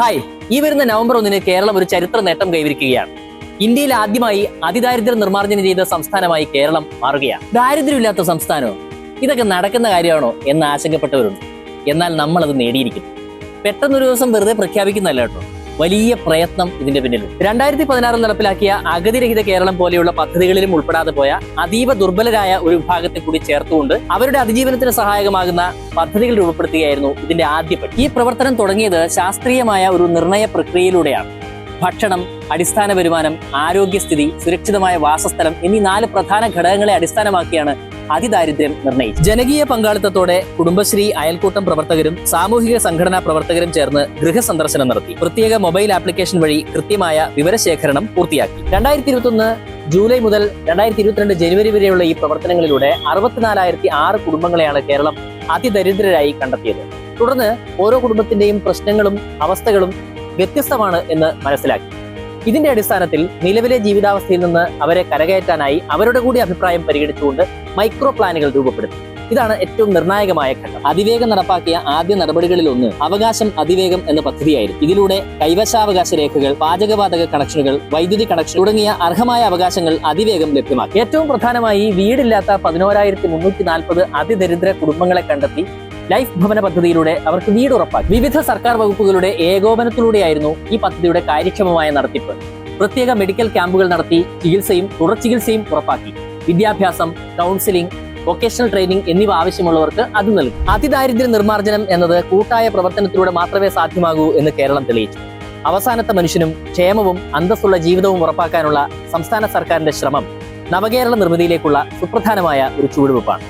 Hi ഈ വരുന്ന November ഒന്നിന് കേരളം ഒരു ചരിത്ര നേട്ടം കൈവരിക്കുകയാണ്. ഇന്ത്യയിൽ ആദ്യമായി അതിദാരിദ്ര്യ നിർമ്മാർജനം ചെയ്ത സംസ്ഥാനമായി കേരളം മാറുകയാണ്. ദാരിദ്ര്യമില്ലാത്ത സംസ്ഥാനമോ? ഇതൊക്കെ നടക്കുന്ന കാര്യമാണോ എന്ന് ആശങ്കപ്പെട്ടവരുണ്ട്. എന്നാൽ നമ്മൾ അത് നേടിയിരിക്കുന്നു. പെട്ടെന്നൊരു ദിവസം വെറുതെ പ്രഖ്യാപിക്കുന്നതല്ല കേട്ടോ. വലിയ പ്രയത്നം ഇതിന്റെ പിന്നിലുണ്ട്. രണ്ടായിരത്തി പതിനാറിൽ നടപ്പിലാക്കിയ അഗതിരഹിത കേരളം പോലെയുള്ള പദ്ധതികളിലും ഉൾപ്പെടാതെ പോയ അതീവ ദുർബലരായ ഒരു വിഭാഗത്തെ കൂടി ചേർത്തുകൊണ്ട് അവരുടെ അതിജീവനത്തിന് സഹായകമാകുന്ന പദ്ധതികൾ രൂപപ്പെടുത്തുകയായിരുന്നു ഇതിന്റെ ആദ്യപടി ഈ പ്രവർത്തനം തുടങ്ങിയത് ശാസ്ത്രീയമായ ഒരു നിർണയ പ്രക്രിയയിലൂടെയാണ്. ഭക്ഷണം അടിസ്ഥാന വരുമാനം ആരോഗ്യസ്ഥിതി സുരക്ഷിതമായ വാസസ്ഥലം എന്നീ നാല് പ്രധാന ഘടകങ്ങളെ അടിസ്ഥാനമാക്കിയാണ് അതിദാരിദ്ര്യം നിർണയിച്ചു. ജനകീയ പങ്കാളിത്തത്തോടെ കുടുംബശ്രീ അയൽക്കൂട്ടം പ്രവർത്തകരും സാമൂഹിക സംഘടനാ പ്രവർത്തകരും ചേർന്ന് ഗൃഹസന്ദർശനം നടത്തി. പ്രത്യേക മൊബൈൽ ആപ്ലിക്കേഷൻ വഴി കൃത്യമായ വിവരശേഖരണം പൂർത്തിയാക്കി. രണ്ടായിരത്തി ഇരുപത്തൊന്ന് ജൂലൈ മുതൽ രണ്ടായിരത്തി ഇരുപത്തിരണ്ട് ജനുവരി വരെയുള്ള ഈ പ്രവർത്തനങ്ങളിലൂടെ അറുപത്തിനാലായിരത്തി ആറ് കുടുംബങ്ങളെയാണ് കേരളം അതിദരിദ്രരായി കണ്ടെത്തിയത്. തുടർന്ന് ഓരോ കുടുംബത്തിന്റെയും പ്രശ്നങ്ങളും അവസ്ഥകളും വ്യത്യസ്തമാണ് എന്ന് മനസ്സിലാക്കി. ഇതിന്റെ അടിസ്ഥാനത്തിൽ നിലവിലെ ജീവിതാവസ്ഥയിൽ നിന്ന് അവരെ കരകയറ്റാനായി അവരുടെ കൂടി അഭിപ്രായം പരിഗണിച്ചുകൊണ്ട് മൈക്രോ പ്ലാനുകൾ രൂപപ്പെടുത്തി. ഇതാണ് ഏറ്റവും നിർണായകമായ ഘട്ടം. അതിവേഗം നടപ്പാക്കിയ ആദ്യ നടപടികളിൽ ഒന്ന് അവകാശം അതിവേഗം എന്ന പദ്ധതിയായിരുന്നു. ഇതിലൂടെ കൈവശാവകാശ രേഖകൾ പാചകവാതക കണക്ഷനുകൾ വൈദ്യുതി കണക്ഷൻ തുടങ്ങിയ അർഹമായ അവകാശങ്ങൾ അതിവേഗം ലഭ്യമാക്കി. ഏറ്റവും പ്രധാനമായി വീടില്ലാത്ത പതിനോരായിരത്തി മുന്നൂറ്റി നാൽപ്പത് അതിദരിദ്ര കുടുംബങ്ങളെ കണ്ടെത്തി ലൈഫ് ഭവന പദ്ധതിയിലൂടെ അവർക്ക് വീട് ഉറപ്പാക്കി. വിവിധ സർക്കാർ വകുപ്പുകളുടെ ഏകോപനത്തിലൂടെയായിരുന്നു ഈ പദ്ധതിയുടെ കാര്യക്ഷമമായ നടത്തിപ്പ്. പ്രത്യേക മെഡിക്കൽ ക്യാമ്പുകൾ നടത്തി ചികിത്സയും തുടർ ചികിത്സയും ഉറപ്പാക്കി. വിദ്യാഭ്യാസം കൗൺസിലിംഗ് വൊക്കേഷണൽ ട്രെയിനിങ് എന്നിവ ആവശ്യമുള്ളവർക്ക് അത് നൽകും. അതിദാരിദ്ര്യ നിർമ്മാർജനം എന്നത് കൂട്ടായ പ്രവർത്തനത്തിലൂടെ മാത്രമേ സാധ്യമാകൂ എന്ന് കേരളം തെളിയിച്ചു. അവസാനത്തെ മനുഷ്യനും ക്ഷേമവും അന്തസ്സുള്ള ജീവിതവും ഉറപ്പാക്കാനുള്ള സംസ്ഥാന സർക്കാരിന്റെ ശ്രമം നവകേരള നിർമ്മിതിയിലേക്കുള്ള സുപ്രധാനമായ ഒരു ചുവടുവെപ്പാണ്.